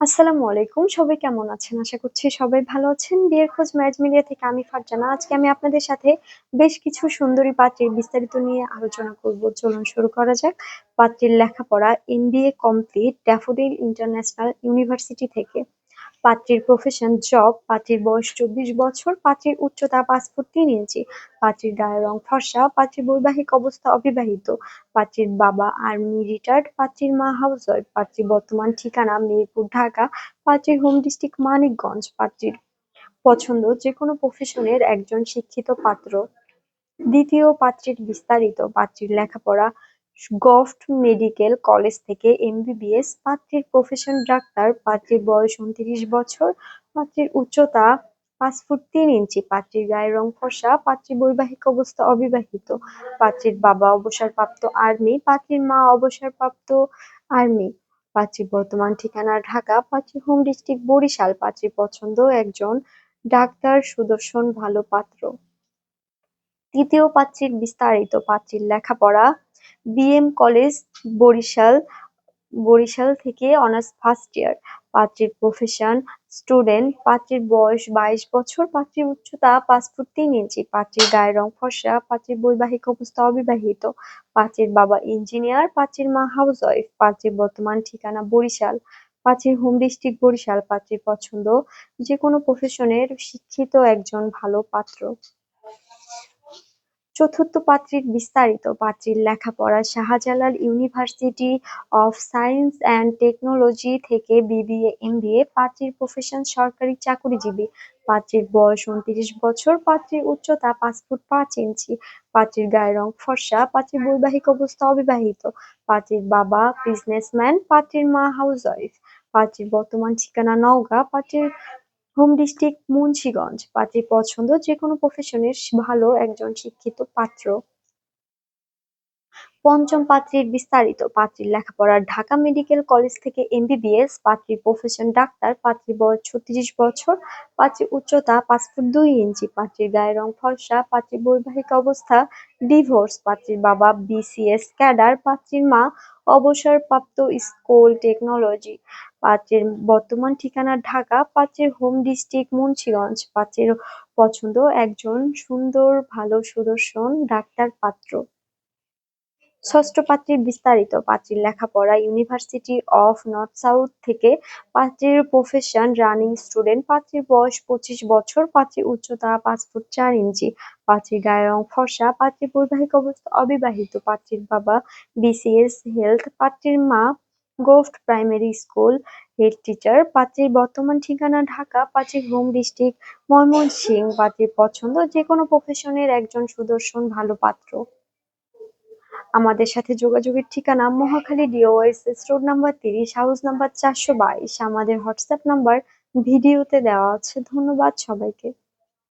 আসসালামু আলাইকুম। সবাই কেমন আছেন? আশা করছি সবাই ভালো আছেন। বিয়ের খোঁজ ম্যারেজ মিডিয়া থেকে আমি ফারজানা। আজকে আমি আপনাদের সাথে বেশ কিছু সুন্দরী পাত্রীর বিস্তারিত নিয়ে আলোচনা করব। চলুন শুরু করা যাক। পাত্রীর লেখাপড়া MBA complete Daffodil International University থেকে। পাত্রীর প্রফেশন জব পাত্রীর বয়স চব্বিশ বছর, পাত্রীর উচ্চতা পাঁচ ফুট তিন ইঞ্চি, পাত্রীর গায়ের রং ফর্সা, পাত্রীর বৈবাহিক অবস্থা অবিবাহিত, পাত্রীর বাবা আর্মি রিটায়ার্ড পাত্রীর মা হাউস ওয়াইফ পাত্রীর বর্তমান ঠিকানা মিরপুর, ঢাকা, পাত্রীর হোম ডিস্ট্রিক্ট মানিকগঞ্জ, পাত্রীর পছন্দ যে কোনো প্রফেশনের একজন শিক্ষিত পাত্র। দ্বিতীয় পাত্রীর বিস্তারিত, পাত্রীর লেখাপড়া গভট মেডিকেল কলেজ থেকে এমবিবিএস, পাত্রীর প্রফেশন ডাক্তার, পাত্রীর বয়স উনত্রিশ বছর, পাত্রীর উচ্চতা পাঁচ ফুট তিন ইঞ্চি, পাত্রীর গায়ের রং ফর্সা, পাত্রীর বৈবাহিক অবস্থা অবিবাহিত, পাত্রীর বাবা অবসরপ্রাপ্ত আর্মি, পাত্রীর মা অবসরপ্রাপ্ত আর্মি, পাত্রীর বর্তমান ঠিকানা ঢাকা, পাত্রীর হোম ডিস্ট্রিক্ট বরিশাল, পাত্রীর পছন্দ একজন ডাক্তার সুদর্শন ভালো পাত্র। তৃতীয় পাত্রীর বিস্তারিত, পাত্রীর লেখাপড়া বিএম কলেজ বরিশাল বরিশাল থেকে অনার্স ফার্স্ট ইয়ার পাত্রীর প্রফেশন স্টুডেন্ট পাত্রীর বয়স বাইশ বছর, পাত্রীর উচ্চতা পাঁচ ফুট তিন ইঞ্চি, পাত্রীর গায়ের রং ফর্সা, পাত্রীর বৈবাহিক অবস্থা অবিবাহিত, পাত্রীর বাবা ইঞ্জিনিয়ার পাত্রীর মা হাউস ওয়াইফ পাত্রীর বর্তমান ঠিকানা বরিশাল, পাত্রীর হোম ডিস্ট্রিক্ট বরিশাল, পাত্রীর পছন্দ যে কোনো প্রফেশনের শিক্ষিত একজন ভালো পাত্র। চতুর্থ পাত্রীর বিস্তারিত পাত্রীর লেখাপড়া Shahjalal university of science and technology থেকে বিবিএ এমবিএ পাত্রীর প্রফেশন সরকারি চাকরিজীবী। পাত্রীর বয়স উনত্রিশ বছর, পাত্রীর উচ্চতা পাঁচ ফুট পাঁচ ইঞ্চি। পাত্রীর গায়ের রং ফর্সা, পাত্রীর বৈবাহিক অবস্থা অবিবাহিত। পাত্রীর বাবা বিজনেসম্যান পাত্রীর মা হাউস ওয়াইফ পাত্রীর বর্তমান ঠিকানা নওগাঁ। পাত্রীর হোম ডিস্ট্রিক্ট মুন্সিগঞ্জ পাত্রী পছন্দ যে কোনো প্রফেশনের ভালো একজন শিক্ষিত পাত্র। পঞ্চম পাত্রীর বিস্তারিত পাত্রীর লেখাপড়া ঢাকা মেডিকেল কলেজ থেকে এমবিবিএস, পাত্রী প্রফেশন ডাক্তার পাত্রীর বয়স ছত্রিশ বছর পাত্রীর উচ্চতা পাঁচ ফুট দুই ইঞ্চি, পাত্রীর গায়ের রং ফর্সা, পাত্রীর বৈবাহিক অবস্থা ডিভোর্স, পাত্রীর বাবা বিসিএস ক্যাডার, পাত্রীর মা অবসরপ্রাপ্ত স্কুল টেকনোলজি, পাত্রের বর্তমান ঠিকানা ঢাকা, পাত্রের হোম ডিস্ট্রিক্ট মুন্সিগঞ্জ, পাত্রের পছন্দ একজন সুন্দর, ভালো, সুদর্শন ডাক্তার পাত্র। ষষ্ঠ পাত্রীর বিস্তারিত পাত্রীর লেখাপড়া ইউনিভার্সিটি অফ নর্থ সাউথ থেকে পাত্রীর প্রফেশন রানিং স্টুডেন্ট পাত্রীর বয়স পঁচিশ বছর, পাত্রীর উচ্চতা পাঁচ ফুট চার ইঞ্চি, পাত্রীর গায়ের রং ফর্সা, পাত্রীর বৈবাহিক অবস্থা অবিবাহিত, পাত্রীর বাবা বিসিএস হেলথ পাত্রীর মা govt primary school head teacher পাত্রীর বর্তমান ঠিকানা ঢাকা, পাত্রীর হোম ডিস্ট্রিক্ট ময়মনসিংহ, পাত্রীর পছন্দ যে কোনো প্রফেশনের একজন সুদর্শন ভালো পাত্র। আমাদের সাথে যোগাযোগের ঠিকানা মহাখালী ডিওএসএস রোড নাম্বার তিরিশ, হাউস নাম্বার চারশো বাইশ। আমাদের হোয়াটসঅ্যাপ নাম্বার ভিডিওতে দেওয়া আছে। ধন্যবাদ সবাইকে।